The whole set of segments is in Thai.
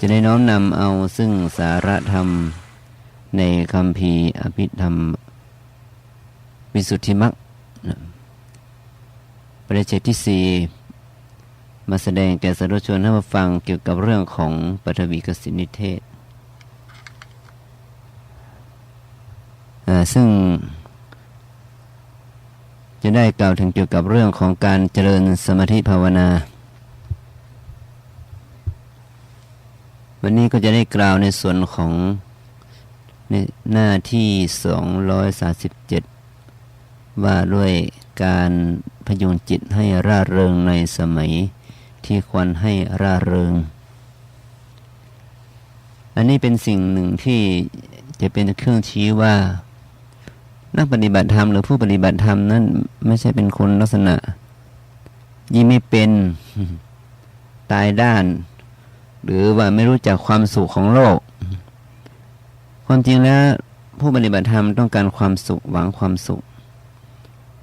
จะได้น้อมนำเอาซึ่งสาระธรรมในคำพีอภิธรรม วิสุทธิมักประเด็นที่สี่มาแสดงแก่สาธุชนให้มาฟังเกี่ยวกับเรื่องของปฐวีกสินิเทศ ซึ่งจะได้กล่าวถึงเกี่ยวกับเรื่องของการเจริญสมาธิภาวนา วันนี้ก็จะได้กล่าวในส่วนของในหน้าที่ 237 ว่าด้วยการพยุงจิตให้ร่าเริงในสมัยที่ควรให้ร่าเริง อันนี้เป็นสิ่งหนึ่งที่จะเป็นเครื่องชี้ว่า นักปฏิบัติธรรมหรือผู้ปฏิบัติธรรมนั้นไม่ใช่เป็นคนลักษณะ ยิ่ไม่เป็น ตายด้าน หรือว่าไม่รู้จักความสุขของโลก ความจริงแล้วผู้ปฏิบัติธรรมต้องการความสุขหวังความสุข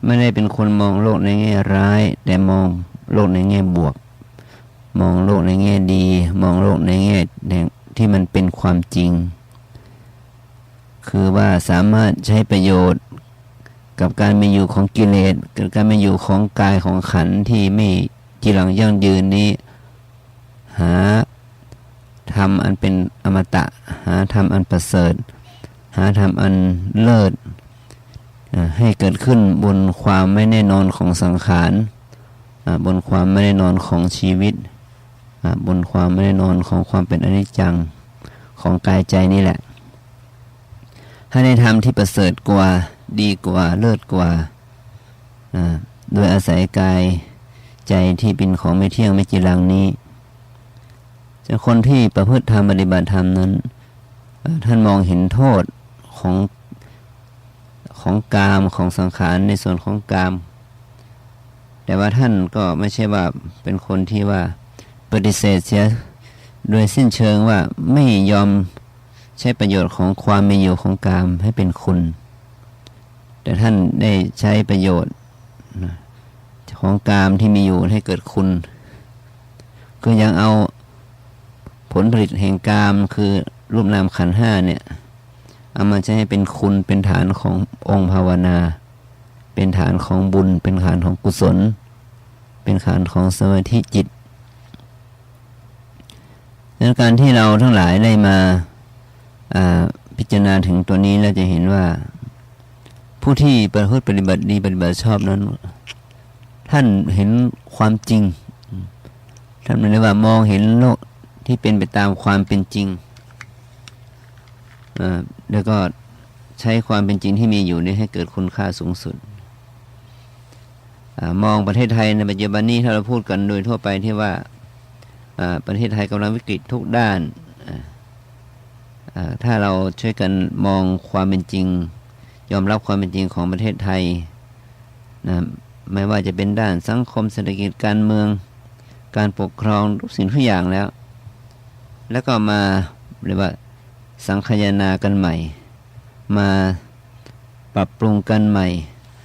ไม่ได้เป็นคนมองโลกในแง่ร้าย แต่มองโลกในแง่บวก มองโลกในแง่ดี มองโลกในแง่ที่มันเป็นความจริง คือว่าสามารถใช้ประโยชน์กับการมีอยู่ของกิเลสกับการมีอยู่ของกายของขันที่ไม่จีรังยั่งยืนนี้ หา ทำอันเป็นอมตะ หาทำอันประเสริฐ หาทำอันเลิศให้เกิดขึ้นบนความไม่แน่นอนของสังขารบนความไม่แน่นอนของชีวิต บนความไม่แน่นอนของความเป็นอนิจจังของกายใจนี่แหละ ให้ได้ทำที่ประเสริฐกว่าดีกว่าเลิศกว่า โดยอาศัยกายใจที่เป็นของไม่เที่ยงไม่จีรังนี้ จะคนที่ประพฤติธรรมปฏิบัติธรรมนั้น ท่านมองเห็นโทษของของกามของสังขารในส่วนของกาม แต่ว่าท่านก็ไม่ใช่ว่าเป็นคนที่ว่าปฏิเสธเสียโดยสิ้นเชิงว่าไม่ยอมใช้ประโยชน์ของความมีอยู่ของกามให้เป็นคุณ แต่ท่านได้ใช้ประโยชน์ของกามที่มีอยู่ให้เกิดคุณก็ยังเอา ผลผลิตแห่งกามคือรูปนามขันห้าเนี่ยเอามาใช้ให้เป็นคุณเป็นฐานขององค์ภาวนา เป็นฐานของบุญ เป็นฐานของกุศล เป็นฐานของสมาธิจิตดังการที่เราทั้งหลายได้มาพิจารณาถึงตัวนี้เราจะเห็นว่า ผู้ที่ประพฤติปฏิบัติดีปฏิบัติชอบนั้น ท่านเห็นความจริงท่านเรียกว่ามองเห็นโลก ที่เป็นไปตามความเป็นจริง แล้วก็ใช้ความเป็นจริงที่มีอยู่นี้ให้เกิดคุณค่าสูงสุดอมองประเทศไทยในปัจจุบันนี้ถ้าเราพูดกันโดยทั่วไปที่ว่าประเทศไทยกำลังวิกฤตทุกด้าน ถ้าเราช่วยกันมองความเป็นจริง ยอมรับความเป็นจริงของประเทศไทยนะไม่ว่าจะเป็นด้านสังคมเศรษฐกิจการเมือง การปกครองทุกสิ่งทุกอย่างแล้ว แล้วก็มาเรียกว่าสังคายนากันใหม่ มาปรับปรุงกันใหม่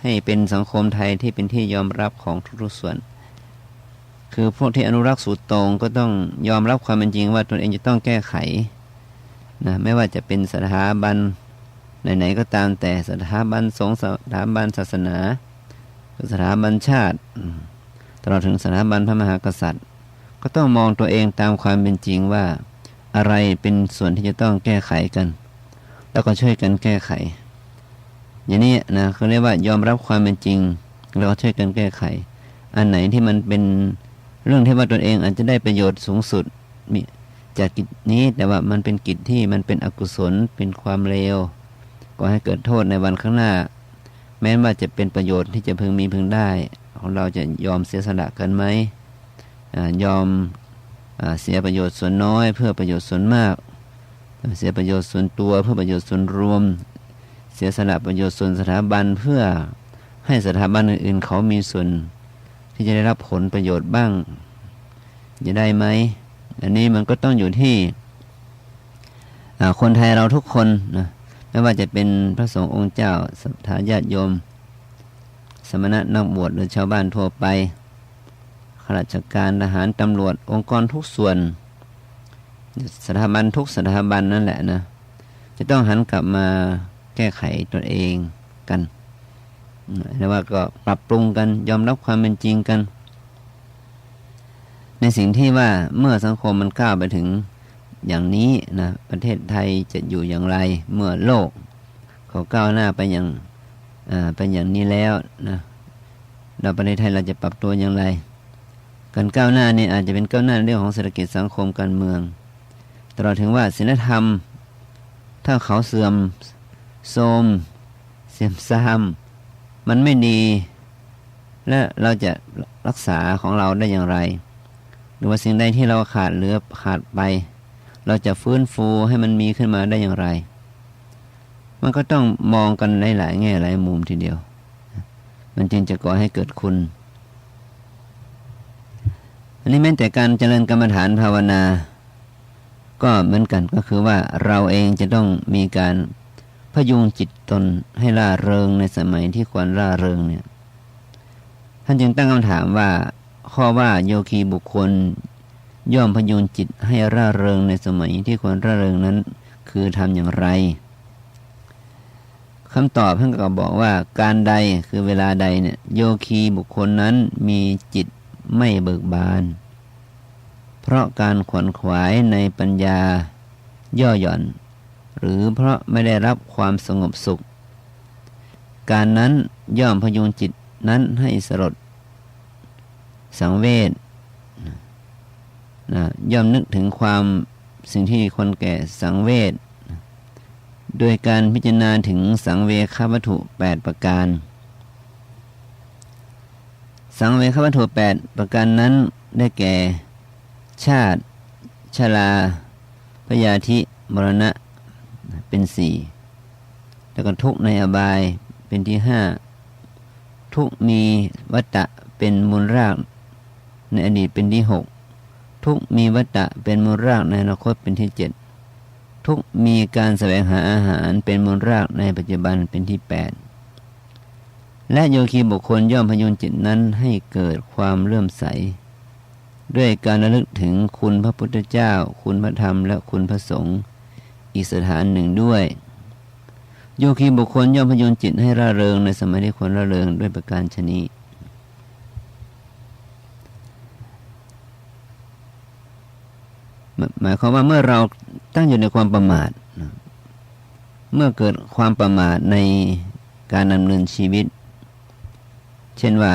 ให้เป็นสังคมไทยที่เป็นที่ยอมรับของทุกๆส่วน คือพวกที่อนุรักษ์สูตรตรงก็ต้องยอมรับความเป็นจริงว่าตนเองจะต้องแก้ไขนะไม่ว่าจะเป็นสถาบันไหนๆก็ตามแต่สถาบันสงฆ์สถาบันศาสนา สถาบันชาติ ตลอดถึงสถาบันพระมหากษัตริย์ ก็ต้องมองตัวเองตามความเป็นจริงว่า อะไรเป็นส่วนที่จะต้องแก้ไขกัน แล้วก็ช่วยกันแก้ไข อย่างนี้นะเขาเรียกว่ายอมรับความเป็นจริง แล้วก็ช่วยกันแก้ไข อันไหนที่มันเป็นเรื่องที่ว่าตนเองอาจจะได้ประโยชน์สูงสุดมีจากกิจนี้แต่ว่ามันเป็นกิจที่มันเป็นอกุศลเป็นความเลวก็ให้เกิดโทษในวันข้างหน้า แม้ว่าจะเป็นประโยชน์ที่จะพึงมีพึงได้ ของเราจะยอมเสียสละกันไหมอยอม เสียประโยชน์ส่วนน้อย เพื่อประโยชน์ส่วนมาก เสียประโยชน์ส่วนตัวเพื่อประโยชน์ส่วนรวม เสียสละประโยชน์ส่วนสถาบันเพื่อให้สถาบันอื่นๆ เขามีส่วนที่จะได้รับผลประโยชน์บ้างจะได้ไหมอันนี้มันก็ต้องอยู่ที่คนไทยเราทุกคนนะไม่ว่าจะเป็นพระสงฆ์องค์เจ้าสัทธาญาติโยม สมณะนักบวชหรือชาวบ้านทั่วไป ข้าราชการทหารตำรวจองค์กรทุกส่วน สถาบันทุกสถาบันนั่นแหละนะ จะต้องหันกลับมาแก้ไขตัวเองกันเรียกว่าก็ปรับปรุงกันยอมรับความเป็นจริงกัน ในสิ่งที่ว่าเมื่อสังคมมันก้าวไปถึงอย่างนี้นะประเทศไทยจะอยู่อย่างไรเมื่อโลก เขาก้าวหน้าไปอย่างเป็นอย่างนี้แล้วนะเราประเทศไทยเราจะปรับตัวอย่างไร การก้าวหน้านี่อาจจะเป็นก้าวหน้าในเรื่องของเศรษฐกิจสังคมการเมือง ตลอดถึงว่าศีลธรรม ถ้าเขาเสื่อมโทรมเสื่อมซามมันไม่ดี และเราจะรักษาของเราได้อย่างไร หรือว่าสิ่งใดที่เราขาดเหลือขาดไป เราจะฟื้นฟูให้มันมีขึ้นมาได้อย่างไร มันก็ต้องมองกันหลายๆแง่หลายมุมทีเดียว มันจึงจะก่อให้เกิดคุณ อันนี้แม้แต่การเจริญกรรมฐานภาวนา ก็เหมือนกันก็คือว่าเราเองจะต้องมีการพยุงจิตตนให้ล่าเริงในสมัยที่ควรล่าเริงเนี่ย ท่านจึงตั้งคำถามว่า ข้อว่าโยคีบุคคล ย่อมพยุงจิตให้ร่าเริงในสมัยที่ควรร่าเริงนั้น คือทำอย่างไรคำตอบท่านก็บอกว่าการใดคือเวลาใดเนี่ยโยคีบุคคลนั้นมีจิต ไม่เบิกบาน เพราะการขวนขวายในปัญญา ย่อหย่อน หรือเพราะไม่ได้รับความสงบสุข การนั้นย่อมพยุงจิตนั้นให้สลดสังเวชนะย่อมนึกถึงความสิ่งที่คนแก่สังเวชโดยการพิจารณาถึงสังเวควัตถุ 8 ประการ สังเวควัตถุ8ประการนั้นได้แก่ ชาติ ชลา พยาธิ มรณะ เป็นสี่แล้วก็ทุกในอบายเป็นที่ห้าทุกมีวัตตะเป็นมูลราก ในอดีตเป็นที่หกทุกมีวัตตะเป็นมูลรากในอนาคตเป็นที่เจ็ดทุกมีการแสวงหาอาหารเป็นมูลรากในปัจจุบันเป็นที่8 และโยคีบุคคลย่อมพยุงจิตนั้นให้เกิดความเลื่อมใส ด้วยการระลึกถึงคุณพระพุทธเจ้า คุณพระธรรมและคุณพระสงฆ์อีกสถานหนึ่งด้วย โยคีบุคคลย่อมพยุงจิตให้ร่าเริงในสมัยที่ควรร่าเริงด้วยประการชนี้หมายความว่าเมื่อเราตั้งอยู่ในความประมาท เมื่อเกิดความประมาทในการดำเนินชีวิต เช่นว่า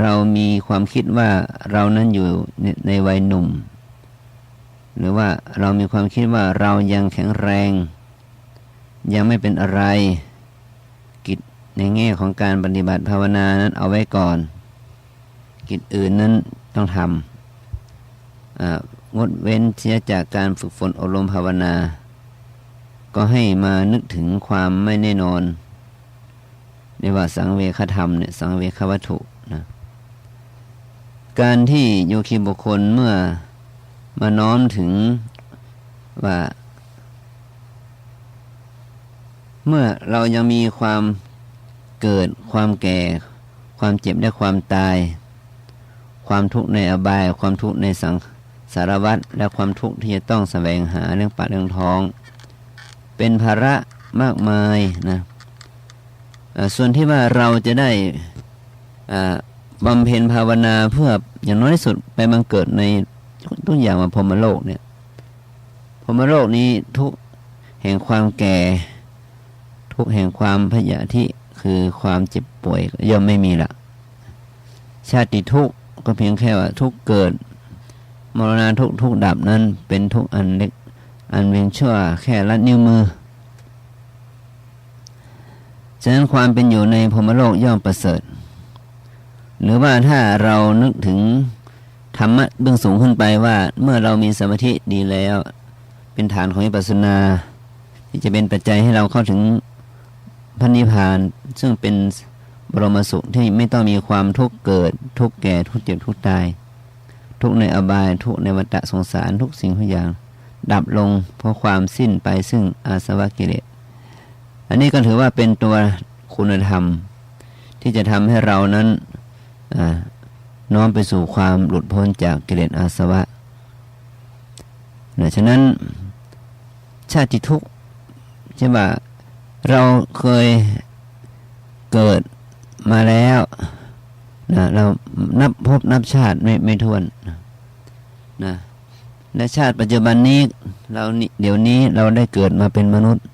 เรามีความคิดว่าเรานั้นอยู่ในวัยหนุ่ม หรือว่าเรามีความคิดว่าเรายังแข็งแรง ยังไม่เป็นอะไร กิจในแง่ของการปฏิบัติภาวนานั้นเอาไว้ก่อน กิจอื่นนั้นต้องทำงดเว้นเสียจากการฝึกฝนอบรมภาวนา ก็ให้มานึกถึงความไม่แน่นอน ในว่าสังเวคธรรมเนี่ยสังเวควัตถุนะการที่โยคีบุคคลเมื่อมาน้อมถึงว่า เมื่อเรายังมีความเกิดความแก่ ความเจ็บและความตาย ความทุกข์ในอบาย ความทุกข์ในสังสารวัตรและความทุกข์ที่จะต้องแสวงหาเรื่องปากเรื่องท้อง เป็นภาระมากมายนะ ส่วนที่ว่าเราจะได้บำเพ็ญภาวนาเพื่ออย่างน้อยที่สุดไปบังเกิดในทุกอย่างมาพรมโลกเนี่ยพรมโลกนี้ทุกแห่งความแก่ ทุกแห่งความพยาธิคือความเจ็บป่วยย่อมไม่มีละชาติทุกก็เพียงแค่ว่าทุกเกิดมรณะทุกทุกดับนั้นเป็นทุกอันเล็กอันเวียงชั่วแค่ลัดนิ้วมือ ฉะนั้นความเป็นอยู่ในพรมโลกย่อมประเสริฐ หรือว่าถ้าเรานึกถึงธรรมะเบื้องสูงขึ้นไปว่าเมื่อเรามีสมาธิดีแล้ว เป็นฐานของวิปัสสนา ที่จะเป็นปัจจัยให้เราเข้าถึงพันนิพพาน ซึ่งเป็นบรมสุขที่ไม่ต้องมีความทุกข์เกิด ทุกข์แก่ทุกข์เจ็บทุกข์ตาย ทุกในอบาย ทุกในวัฏสงสารทุกสิ่งทุกอย่าง ดับลงเพราะความสิ้นไปซึ่งอาสวะกิเลส อันนี้ก็ถือว่าเป็นตัวคุณธรรม ที่จะทำให้เรานั้นน้อมไปสู่ความหลุดพ้นจากกิเลสอาสวะนะฉะนั้นชาติทุกข์ใช่ป่ะเราเคยเกิดมาแล้วนะเรานับพบนับชาติไม่ไม่ท้วนนะและชาติปัจจุบันนี้เราเดี๋ยวนี้เราได้เกิดมาเป็นมนุษย์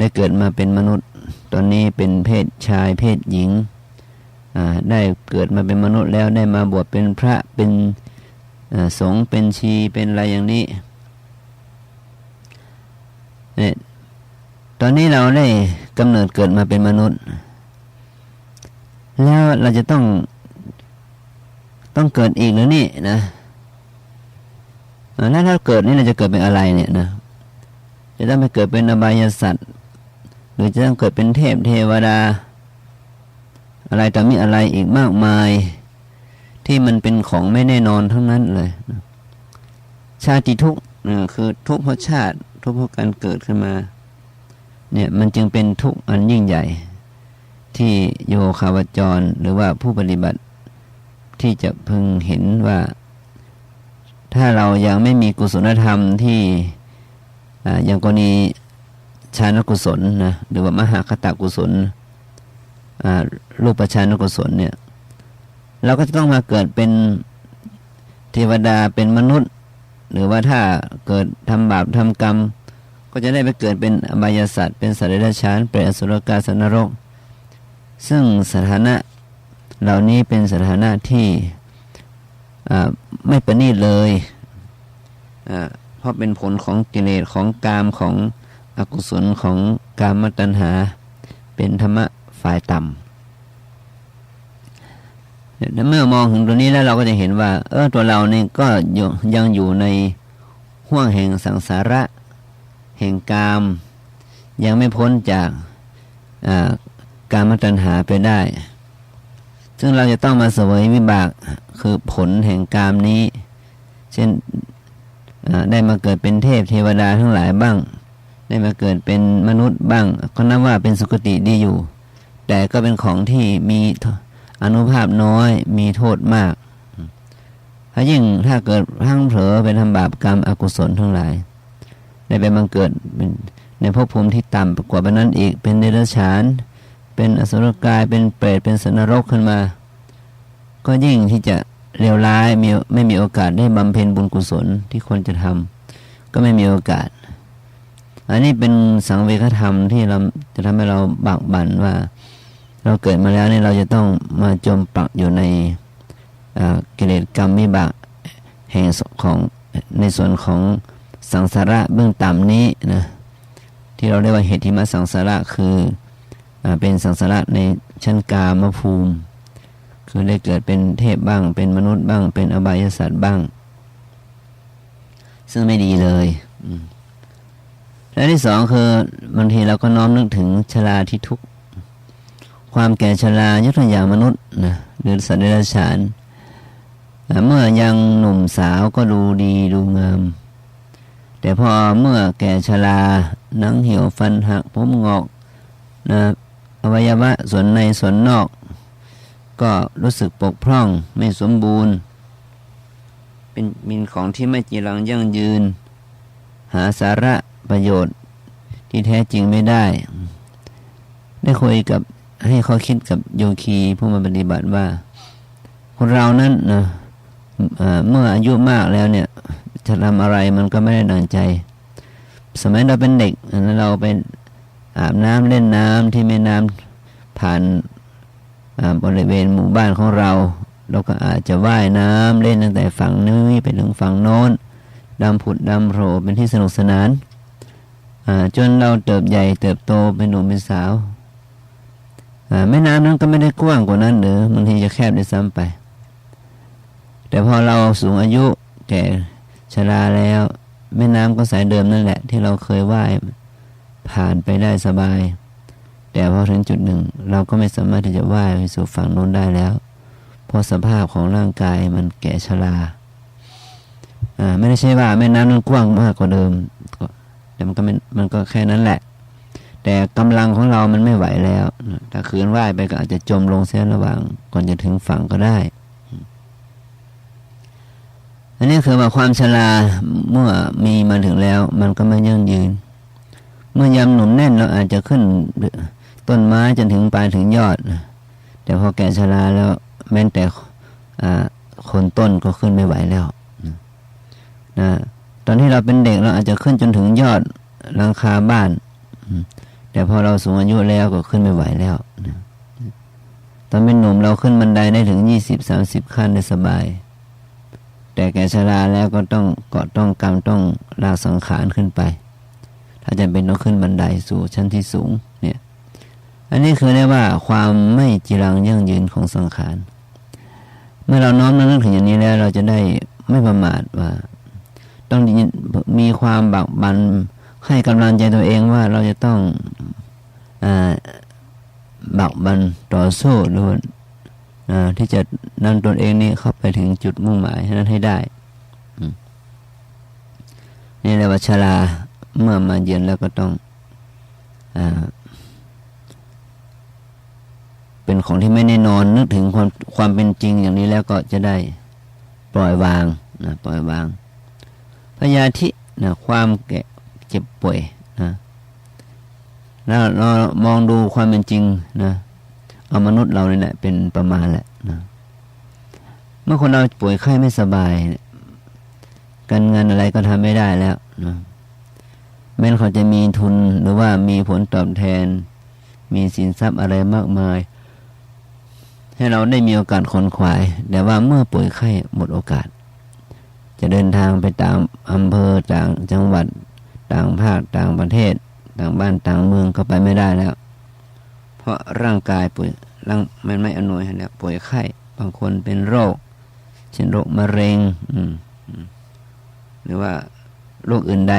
ได้เกิดมาเป็นมนุษย์ ตอนนี้เป็นเพศชายเพศหญิง ได้เกิดมาเป็นมนุษย์แล้วได้มาบวชเป็นพระเป็นสงฆ์เป็นชีเป็นอะไรอย่างนี้เนี่ยตอนนี้เราได้กำเนิดเกิดมาเป็นมนุษย์ แล้วเราจะต้องต้องเกิดอีกหรือนี่นะแล้วถ้าเกิดนี่เราจะเกิดเป็นอะไรเนี่ยนะ จะต้องไปเกิดเป็นอบายสัตว์หรือจะต้องเกิดเป็นเทพเทวดา อะไรแต่มีอะไรอีกมากมาย ที่มันเป็นของไม่แน่นอนทั้งนั้นเลยชาติทุกข์คือทุกข์เพราะชาติ ทุกข์เพราะการเกิดขึ้นมา เนี่ยมันจึงเป็นทุกข์อันยิ่งใหญ่ ที่โยคาวจรหรือว่าผู้ปฏิบัติที่จะพึงเห็นว่า ถ้าเรายังไม่มีกุศลธรรมที่ อย่างกรณีชานกุศลนะหรือว่ามหาคตากุศลรูปชานกุศลเนี่ยเราก็จะต้องมาเกิดเป็นเทวดาเป็นมนุษย์ หรือว่าถ้าเกิดทำบาปทำกรรม ก็จะได้ไปเกิดเป็นอบายสัตว์เป็นสัตว์เดรัจฉานเป็นอสุรกายสันนรก ซึ่งสถานะเหล่านี้เป็นสถานะที่ไม่ประณีตเลยเพ ราะเป็นผลของกิเลสของกามของอกุศลของกามตัณหา เป็นธรรมะฝ่ายต่ำเมื่อมองถึงตัวนี้แล้วเราก็จะเห็นว่า เออตัวเราเนี่ยก็ยังอยู่ในห่วงแห่งสังสาระ แห่งกาม ยังไม่พ้นจากการมตัญหาไปได้ ซึ่งเราจะต้องมาเสวยวิบากคือผลแห่งกามนี้ เช่น ได้มาเกิดเป็นเทพเทวดาทั้งหลายบ้าง ได้มาเกิดเป็นมนุษย์บ้างก็นับว่าเป็นสุคติดีอยู่ แต่ก็เป็นของที่มีอนุภาพน้อยมีโทษมากถ้ายิ่งถ้าเกิดพังเผลอเป็นทำบาปกรรมอกุศลทั้งหลาย ได้ไปบังเกิดในภพภูมิที่ต่ำกว่านั้นอีกเป็นเดรัจฉาน เป็นอสุรกายเป็นเปรตเป็นสนรกขึ้นมา ก็ยิ่งที่จะ เลวร้ายมีไม่มีโอกาสได้บำเพ็ญบุญกุศลที่ควรจะทำก็ไม่มีโอกาส อันนี้เป็นสังเวชธรรมที่เราจะทำให้เราบักบั่นว่า เราเกิดมาแล้วนี่เราจะต้องมาจมปักอยู่ในกิเลสกรรมมิบากแห่งของในส่วนของสังสาระเบื้องต่ำนี้นะที่เราเรียกว่าเหตุทิมสังสาระคืออเป็นสังสาระในชั้นกามภูมิ คือได้เกิดเป็นเทพบ้าง เป็นมนุษย์บ้าง เป็นอบายสัตว์บ้าง ซึ่งไม่ดีเลยและที่สองคือบางทีเราก็น้อมนึกถึงชราที่ทุกความแก่ชรายกตัวอย่างมนุษย์นะหรือสัตว์เดรัจฉานเมื่อยังหนุ่มสาวก็ดูดีดูงาม แต่พอเมื่อแก่ชราหนังเหี่ยวฟันหักผมงอกนะอวัยวะส่วนในส่วนนอก ก็รู้สึกปกพร่องไม่สมบูรณ์ เป็นมินของที่ไม่จีรังยั่งยืน หาสาระประโยชน์ที่แท้จริงไม่ได้ ได้คุยกับให้เขาคิดกับโยคีผู้มาปฏิบัติว่า คนเรานั้นนะเมื่ออายุมากแล้วเนี่ย จะทำอะไรมันก็ไม่ได้ดังใจ สมัยเราเป็นเด็กเราไปอาบน้ำเล่นน้ำที่แม่น้ำผ่าน บริเวณหมู่บ้านของเรา เราก็อาจจะว่ายน้ำเล่นตั้งแต่ฝั่งนี้ไปถึงฝั่งโน้นดำผุดดำโผล่เป็นที่สนุกสนานจนเราเติบใหญ่เติบโตเป็นหนุ่มเป็นสาวแม่น้ำนั้นก็ไม่ได้กว้างกว่านั้นหรือบางทีจะแคบได้ซ้ำไป แต่พอเราสูงอายุแก่ชราแล้ว แม่น้ำก็สายเดิมนั่นแหละ ที่เราเคยว่ายผ่านไปได้สบาย แต่พอถึงจุดหนึ่ง เราก็ไม่สามารถที่จะว่ายไปสู่ฝั่งโน้นได้แล้ว เพราะสภาพของร่างกายมันแก่ชราไม่ได้ใช่ว่าแม่น้ำนั้นกว้างมากกว่าเดิมแต่มันก็มันก็แค่นั้นแหละ แต่กำลังของเรามันไม่ไหวแล้วถ้าคืนว่ายไปก็อาจจะจมลงเสียระหว่าง ก่อนจะถึงฝั่งก็ได้ อันนี้คือว่าความชราเมื่อมีมาถึงแล้ว มันก็ไม่ยั่งยืน เมื่อยำหนุนแน่นเราอาจจะขึ้น ต้นไม้จนถึงปลายถึงยอด แต่พอแก่ชราแล้วแม้แต่คนต้นก็ขึ้นไม่ไหวแล้วนะตอนที่เราเป็นเด็กเราอาจจะขึ้นจนถึงยอดหลังคาบ้าน แต่พอเราสูงอายุแล้วก็ขึ้นไม่ไหวแล้วนะตอนเป็นหนุ่มเราขึ้นบันไดได้ถึงยี่สิบสามสิบขั้นได้สบาย แต่แก่ชราแล้วก็ต้องเกาะต้องกรรมต้องลากสังขารขึ้นไป ถ้าจะเป็นต้องขึ้นบันไดสู่ชั้นที่สูง อันนี้คือเรียกว่าความไม่จีรังยั่งยืนของสังขาร เมื่อเราน้อมนึกถึงอย่างนี้แล้ว เราจะได้ไม่ประมาทว่า ต้องมีความบักบันให้กำลังใจตัวเองว่าเราจะต้องอบักบันต่อสู้หรือที่จะนำตนเองนี่เข้าไปถึงจุดมุ่งหมายนั้นให้ได้นี่เรียกว่าชราเมื่อมาเยือนแล้วก็ต้องอ เป็นของที่ไม่แน่นอนนึกถึงความความเป็นจริงอย่างนี้แล้วก็จะได้ปล่อยวางนะปล่อยวางพยาธินะความแก่เจ็บป่วยนะแล้วเรามองดูความเป็นจริงนะเอามนุษย์เราเนี่ยแหละเป็นประมาณแหละนะเมื่อคนเราป่วยไข้ไม่สบาย การเงินอะไรก็ทำไม่ได้แล้วนะแม้เขาจะมีทุนหรือว่ามีผลตอบแทน มีสินทรัพย์อะไรมากมาย ให้เราได้มีโอกาสขนขวาย แต่ว่าเมื่อป่วยไข้หมดโอกาส จะเดินทางไปตามอำเภอต่างจังหวัดต่างภาคต่างประเทศ ต่างบ้านต่างเมืองก็ไปไม่ได้แล้ว เพราะร่างกายป่วยร่างมันไม่อำนวยแล้วป่วยไข้บางคนเป็นโรค เช่นโรคมะเร็งหรือว่าโรคอื่นใด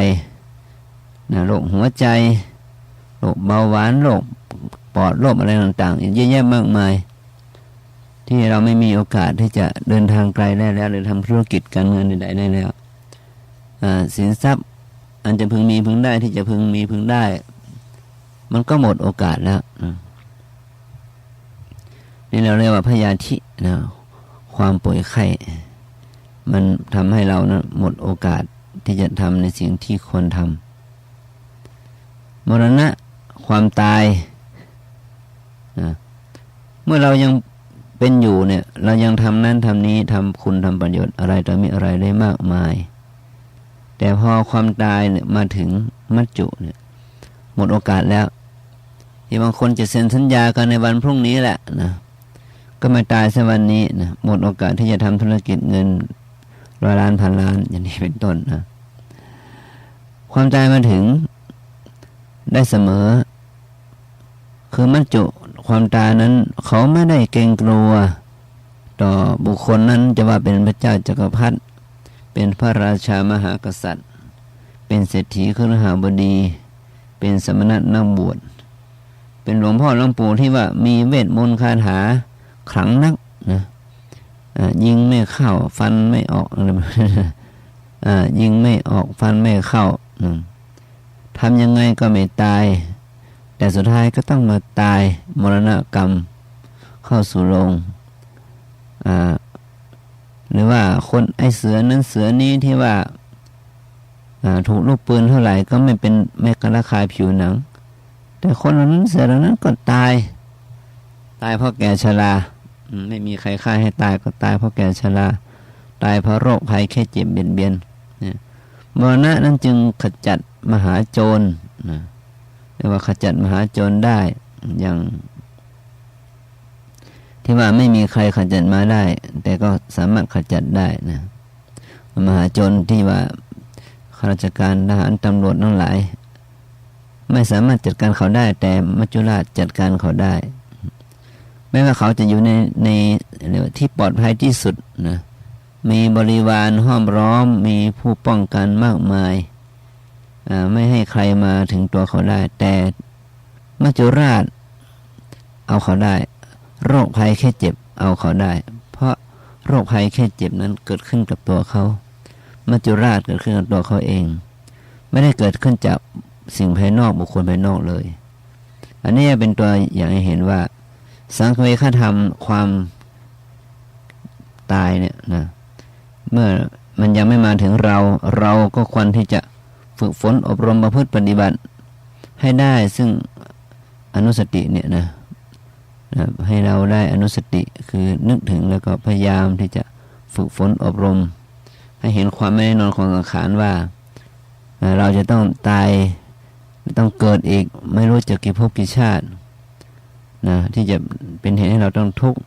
นะโรคหัวใจโรคเบาหวานโรคปอดโรคอะไรต่างๆเยอะแยะมากมาย ที่เราไม่มีโอกาสที่จะเดินทางไกลได้แล้ว หรือทำธุรกิจการเงินใดๆได้แล้วสินทรัพย์อันจะพึงมีพึงได้ที่จะพึงมีพึงได้ มันก็หมดโอกาสแล้วนี่เราเรียกว่าพยาธินะความป่วยไข้มันทำให้เรานะหมดโอกาสที่จะทำในสิ่งที่ควรทำมรณะความตายนะเมื่อเรายัง เป็นอยู่เนี่ย เรายังทำนั้นทำนี้ทำคุณทำประโยชน์อะไรต่อมีอะไรได้มากมาย แต่พอความตายเนี่ยมาถึงมัจจุเนี่ย หมดโอกาสแล้วที่บางคนจะเซ็นสัญญากันในวันพรุ่งนี้แหละนะก็มาตายสัวันนี้นะหมดโอกาสที่จะทำธุรกิจเงินร้อยล้านพันล้าน อย่างนี้เป็นต้นนะความตายมาถึงได้เสมอ คือมัจจุ ความตายนั้น เขาไม่ได้เกรงกลัว ต่อบุคคลนั้นจะว่าเป็นพระเจ้าจักรพรรดิเป็นพระราชามหากษัตริย์ เป็นเศรษฐีขรหาบดี เป็นสมณะนักบวชเป็นหลวงพ่อหลวงปู่ที่ว่ามีเวทมนต์คาถาขลังนักนะยิงไม่เข้าฟันไม่ออกอะไรยิงไม่ออกฟันไม่เข้าทำยังไงก็ไม่ตาย แต่สุดท้ายก็ต้องมาตายมรณะกรรมเข้าสู่โรงหรือว่าคนไอเสือนั้นเสือนี้ที่ว่าถูกลูกปืนเท่าไหร่ก็ไม่เป็นไม่กระคายผิวหนัง แต่คนเหล่านั้นเสือเหล่านั้นก็ตาย ตายเพราะแก่ชราไม่มีใครฆ่าให้ตายก็ตายเพราะแก่ชราตายเพราะโรคภัยแค่เจ็บเบียนเบียนมรณะนั้นจึงขจัดมหาโจร เรียกว่าขจัดมหาโจรได้อย่าง ที่ว่าไม่มีใครขจัดมาได้ แต่ก็สามารถขจัดได้นะมหาจนที่ว่าข้าราชการทหารตำรวจทั้งหลาย ไม่สามารถจัดการเขาได้ แต่มัจจุราชจัดการเขาได้ไม่ว่าเขาจะอยู่ในในที่ปลอดภัยที่สุดนะมีบริวารห้อมร้อมมีผู้ป้องกันมากมาย ไม่ให้ใครมาถึงตัวเขาได้ แต่มัจจุราช เอาเขาได้ โรคภัยแค่เจ็บเอาเขาได้ เพราะโรคภัยแค่เจ็บนั้นเกิดขึ้นกับตัวเขามัจจุราชเกิดขึ้นกับตัวเขาเอง ไม่ได้เกิดขึ้นจากสิ่งภายนอกบุคคลภายนอกเลย อันนี้เป็นตัวอย่างให้เห็นว่า สังเวชธรรมความตายเนี่ยนะเมื่อมันยังไม่มาถึงเรา เราก็ควรที่จะ ฝึกฝนอบรมประพฤติปฏิบัติ ให้ได้ซึ่งอนุสติเนี่ยนะนะให้เราได้อนุสติคือนึกถึงแล้วก็พยายามที่จะฝึกฝนอบรม ให้เห็นความไม่แน่นอนของสังขารว่าเอ่อเราจะต้องตายต้องเกิดอีกไม่รู้จะกี่ภพกี่ชาตินะที่จะเป็นเหตุให้เราต้องทุกข์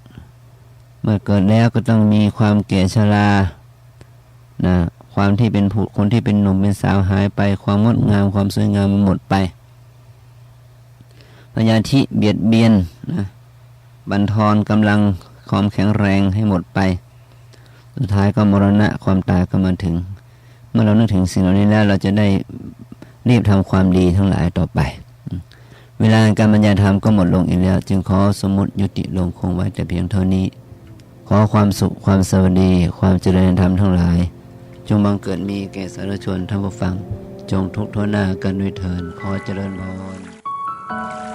เมื่อเกิดแล้วก็ต้องมีความแก่ชรานะ ความที่เป็นผู้คนที่เป็นหนุ่มเป็นสาวหายไป ความงดงามความสวยงามมันหมดไปพยาธิเบียดเบียนนะบันทอนกำลังความแข็งแรงให้หมดไป สุดท้ายก็มรณะความตายก็มาถึง เมื่อเรานึกถึงสิ่งเหล่านี้แล้วเราจะได้รีบทำความดีทั้งหลายต่อไป เวลาการบรรยายธรรมก็หมดลงอีกแล้ว จึงขอสมมติยุติลงคงไว้แต่เพียงเท่านี้ ขอความสุขความสวัสดี ความเจริญธรรมทั้งหลาย งบังเกิดมีแก่สารชนท่านผู้ฟัง จงทุกทนหน้ากันด้วยเถินขอเจริญพร